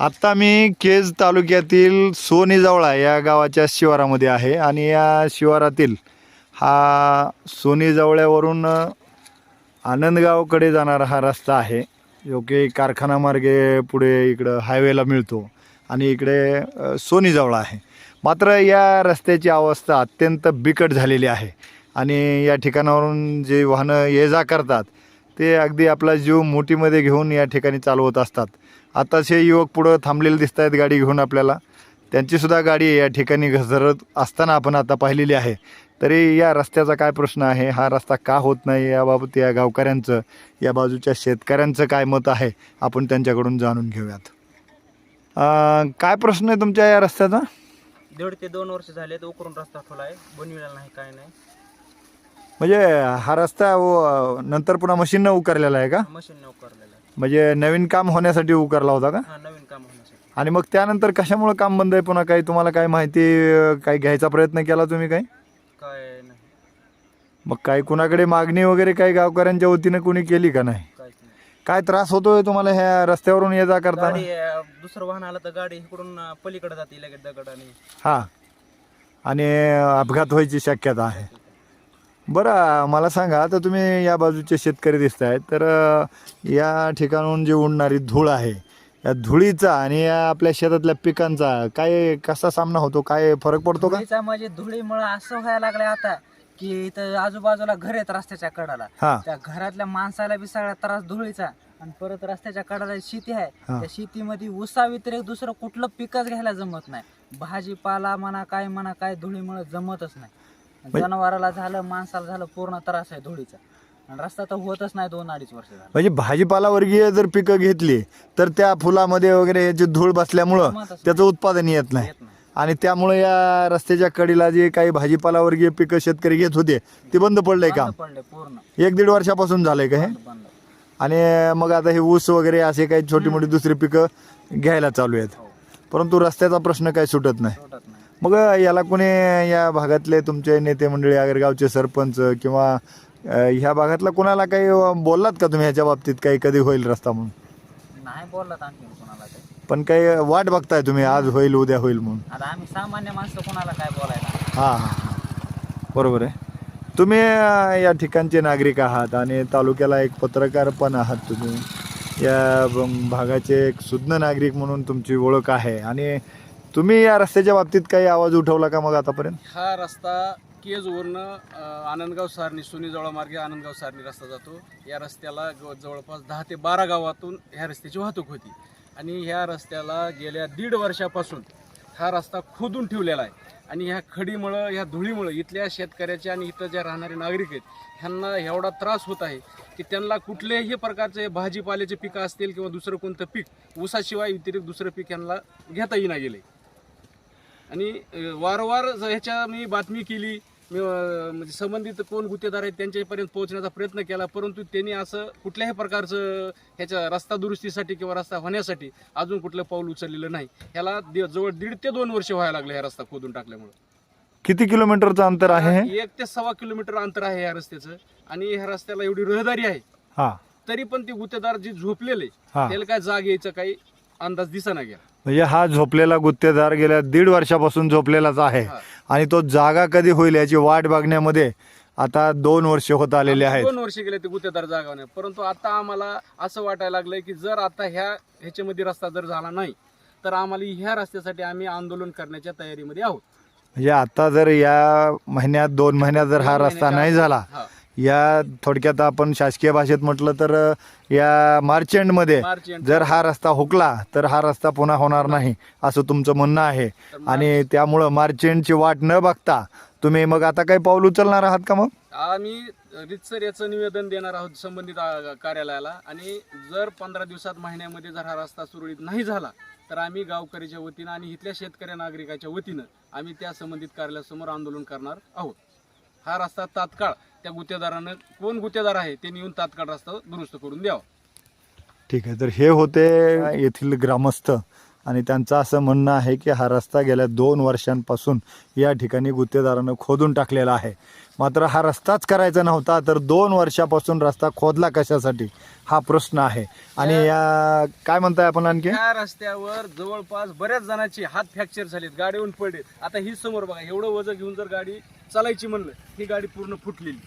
आत्ता मी केज तालुक्यातील सोनीजवळा या गावाच्या शिवारामध्ये आहे आणि या शिवारातील हा सोनीजवळ्यावरून आनंदगावकडे जाणारा हा रस्ता आहे. जो की कारखाना मार्गे पुढे इकडं हायवेला मिळतो आणि इकडे अ, सोनीजवळा आहे. मात्र या रस्त्याची अवस्था अत्यंत बिकट झालेली आहे. आणि या ठिकाणावरून जे वाहनं ये जा करतात ते अगदी आपला जीव मोठीमध्ये घेऊन या ठिकाणी चालवत असतात. आताचे युवक पुढं थांबलेले दिसत आहेत गाडी घेऊन आपल्याला. त्यांचीसुद्धा गाडी या ठिकाणी घसरत असताना आपण आता पाहिलेली आहे. तरी या रस्त्याचा काय प्रश्न आहे? हा रस्ता का होत नाही? याबाबत या गावकऱ्यांचं या बाजूच्या शेतकऱ्यांचं काय मत आहे? आपण त्यांच्याकडून जाणून घेऊयात. काय प्रश्न आहे तुमच्या या रस्त्याचा? दीड ते दोन वर्ष झाले तर उकरून रस्ता ठेवला आहे. बनविला नाही काय नाही. म्हणजे हा रस्ता व- नंतर पुन्हा मशीननं उकारलेला आहे का? मशीन उकरलेलं आहे. म्हणजे नवीन काम होण्यासाठी उकारला होता का? हा नवीन काम होण्यासाठी. आणि मग त्यानंतर कशामुळे काम बंद आहे? पुन्हा काही तुम्हाला काय माहिती अं, काही घ्यायचा प्रयत्न केला तुम्ही काही? काय नाही. मग काही कुणाकडे मागणी वगैरे काही गावकऱ्यांच्या वतीनं कोणी केली का नाही? काहीच नाही. काय त्रास होतोय तुम्हाला ह्या रस्त्यावरून ये जा करताना? गाडी अं, दुसरं वाहन आलं तर गाडी इकडून अं, पलीकडे जाते लगेच दगड आणि हा. आणि अपघात व्हायची शक्यता आहे. बरं मला सांगा आता तुम्ही या बाजूचे शेतकरी दिसत आहेत तर या ठिकाणून जी उडणारी धूळ आहे या धुळीचा आणि या आपल्या शेतातल्या पिकांचा काय कसा सामना होतो काय फरक पडतो का? धुळीचा म्हणजे धुळीमुळे असं व्हायला लागलंय आता की इथं आजूबाजूला घर आहेत रस्त्याच्या कडाला. हा. त्या घरातल्या माणसाला बी सगळा त्रास धुळीचा आणि परत रस्त्याच्या कडाला शेती आहे हा. त्या शेतीमध्ये ऊसा व्यतिरिक्त दुसरं कुठलं पिकच घ्यायला जमत नाही. भाजीपाला म्हणा काय म्हणा काय धुळीमुळे जमतच नाही. जनावराला झालं माणसाला झालं पूर्ण त्रास आहे धुळीचा. आणि रस्ता तर होतच नाही दोन अडीच वर्ष झालं. म्हणजे भाजीपाला वर्गीय जर पिकं घेतली तर त्या फुलामध्ये वगैरे याची धूळ बसल्यामुळं त्याचं उत्पादन येत नाही. येत नाही. आणि त्यामुळे या रस्त्याच्या कडीला जे काही भाजीपाला वर्गीय पिकं शेतकरी घेत होते ते बंद पडलंय काम बंद पडले पूर्ण. एक दीड वर्षापासून झालंय का हे? बंद आणि मग आता हे ऊस वगैरे असे काही छोटी मोठी दुसरी पिकं घ्यायला चालू आहेत. हो. परंतु रस्त्याचा प्रश्न काही सुटत नाही. सुटत नाही. मग याला कोणी या भागातले तुमचे नेते मंडळी आगरगावचे सरपंच किंवा अ, ह्या भागातला कोणाला काही बोललात का तुम्ही ह्याच्या बाबतीत? काही कधी होईल रस्ता म्हणून? नाही बोललात आणखी कोणाला ते पण काही वाट बघताय तुम्ही आज होईल उद्या होईल म्हणून? आता आम्ही सामान्य माणसं कोणाला काय बोलायला? हां हां हां. बरोबर आहे. तुम्ही अ, या ठिकाणचे नागरिक आहात आणि तालुक्याला एक पत्रकार पण आहात तुम्ही. या ब- भागाचे एक सुज्ञ नागरिक म्हणून तुमची ओळख आहे. आणि तुम्ही या रस्त्याच्या बाबतीत काही आवाज उठवला का मग आतापर्यंत? हा रस्ता केजवरनं अ, आनंदगाव सारणी सोनीजवळा मार्गे आनंदगाव सारणी रस्ता जातो. या रस्त्याला ग- जवळपास दहा ते बारा गावातून ह्या रस्त्याची वाहतूक होती. आणि ह्या रस्त्याला गेल्या दीड वर्षापासून हा रस्ता खोदून ठेवलेला आहे. आणि ह्या खडीमुळं ह्या धुळीमुळं इथल्या शेतकऱ्याच्या आणि इथं ज्या राहणारे नागरिक आहेत ह्यांना एवढा त्रास होत आहे की त्यांना कुठल्याही प्रकारचे भाजीपाल्याचे पिकं असतील किंवा दुसरं कोणतं पीक ऊसाशिवाय व्यतिरिक्त दुसरं पीक यांना घेता येईना गेले. आणि वारंवार ह्याच्या मी बातमी केली मी, म्हणजे संबंधित कोण गुत्तेदार आहेत त्यांच्यापर्यंत पोहोचण्याचा प्रयत्न केला परंतु त्यांनी असं कुठल्याही प्रकारचं ह्याच्या रस्ता दुरुस्तीसाठी किंवा रस्ता होण्यासाठी अजून कुठलं पाऊल उचललेलं नाही. ह्याला जवळ दीड ते दोन वर्ष व्हायला लागले ह्या रस्ता खोदून टाकल्यामुळे. किती किलोमीटरचं अंतर आहे एक ते सव्वा किलोमीटर अंतर आहे ह्या रस्त्याचं आणि ह्या रस्त्याला एवढी रहदारी आहे. हा. तरी पण ते गुत्तेदार जे झोपलेले त्याला काय जाग यायचा काही अंदाज दिसना गेला. म्हणजे हा झोपलेला गुत्तेदार गेल्या दीड वर्षापासून झोपलेलाच आहे. आणि तो जागा कधी होईल याची वाट बघण्यामध्ये आता दोन वर्ष होत आलेले आहेत. दोन वर्ष गेले ते गुत्तेदार जागावणे परंतु आता आम्हाला असं वाटायला लागलंय की जर आता ह्या ह्याच्यामध्ये रस्ता जर झाला नाही तर आम्हाला ह्या रस्त्यासाठी आम्ही आंदोलन करण्याच्या तयारीमध्ये आहोत. म्हणजे आता जर या महिन्यात दोन महिन्यात जर हा रस्ता नाही झाला. या थोडक्यात आपण शासकीय भाषेत म्हटलं तर या मार्च एंडमध्ये मार्च end- जर हा रस्ता हुकला तर हा रस्ता पुन्हा होणार नाही असं तुमचं म्हणणं आहे. आणि त्यामुळं मार्च एंडची वाट न बघता तुम्ही मग आता काही पाऊल उचलणार आहात का मग? आम्ही रितसर याचं निवेदन देणार आहोत संबंधित आ, कार्यालयाला. आणि जर पंधरा दिवसात महिन्यामध्ये जर हा रस्ता सुरळीत नाही झाला तर आम्ही गावकरीच्या वतीनं आणि इथल्या शेतकरी नागरिकाच्या वतीनं आम्ही त्या संबंधित कार्यालयासमोर आंदोलन करणार आहोत. हा रस्ता तात्काळ त्या गुत्तेदारानं कोण गुत्तेदार आहे त्यांनी येऊन तात्काळ रस्ता दुरुस्त करून द्यावा. ठीक आहे तर हे होते येथील ग्रामस्थ. आणि त्यांचं असं म्हणणं आहे की हा रस्ता गेल्या दोन वर्षांपासून या ठिकाणी गुत्तेदारानं खोदून टाकलेला आहे. मात्र हा रस्ताच करायचा नव्हता तर दोन वर्षापासून रस्ता खोदला कशासाठी? हा प्रश्न आहे. आणि या काय म्हणताय आपण आणखी? या रस्त्यावर जवळपास बऱ्याच जणांची हात फ्रॅक्चर झालेत गाडीहून पडलेत. आता ही समोर बघा एवढं वजन घेऊन जर गाडी चालायची म्हणलं ही गाडी पूर्ण फुटलेली.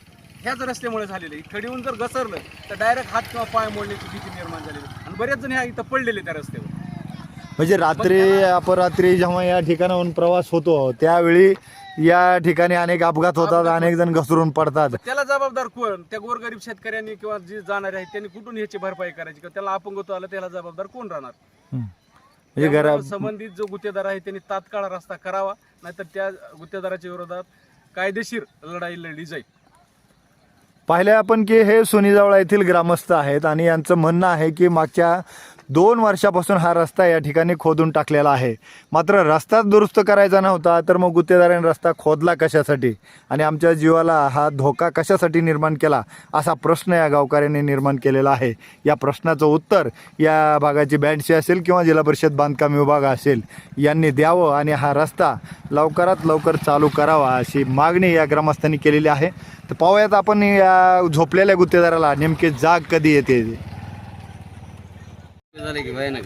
ह्याच रस्त्यामुळे झालेलं आहे. खडीहून जर घसरलं तर डायरेक्ट हात किंवा पाय मोडण्याची भीती निर्माण झालेली. आणि बरेच जण ह्या इथं पडलेले त्या रस्त्यावर. म्हणजे रात्री अपरात्री जेव्हा या ठिकाणाहून प्रवास होतो त्यावेळी या ठिकाणी अनेक अपघात होतात अनेक जण घसरून पडतात. त्याला जबाबदार कोण? त्या गोरगरीब शेतकऱ्यांनी किंवा जे जाणारे आहेत त्यांनी कुठून ह्याची भरपाई करायची? किंवा त्याला अपंगत्व आलं त्याला जबाबदार कोण राहणार. म्हणजे घरा त्यामुळं संबंधित जो गुत्तेदार आहे त्यांनी तात्काळ रस्ता करावा नाहीतर त्या गुत्तेदाराच्या विरोधात कायदेशीर लढाई लढली जाईल. पाहिले आपण की हे सोनीजवळ येथील ग्रामस्थ आहेत आणि यांचं म्हणणं आहे की मागच्या दोन वर्षापासून हा रस्ता या ठिकाणी खोदून टाकलेला आहे. मात्र रस्ताच दुरुस्त करायचा नव्हता तर मग गुत्तेदाराने रस्ता खोदला कशासाठी? आणि आमच्या जीवाला हा धोका कशासाठी निर्माण केला? असा प्रश्न या गावकऱ्यांनी निर्माण केलेला आहे. या प्रश्नाचं उत्तर या भागाची बँडशी असेल किंवा जिल्हा परिषद बांधकाम विभाग असेल यांनी द्यावं आणि हा रस्ता लवकरात लवकर चालू करावा अशी मागणी या ग्रामस्थांनी केलेली आहे. तर पाहूयात आपण या झोपलेल्या गुत्तेदाराला नेमके जाग कधी येते? झाले की भयानक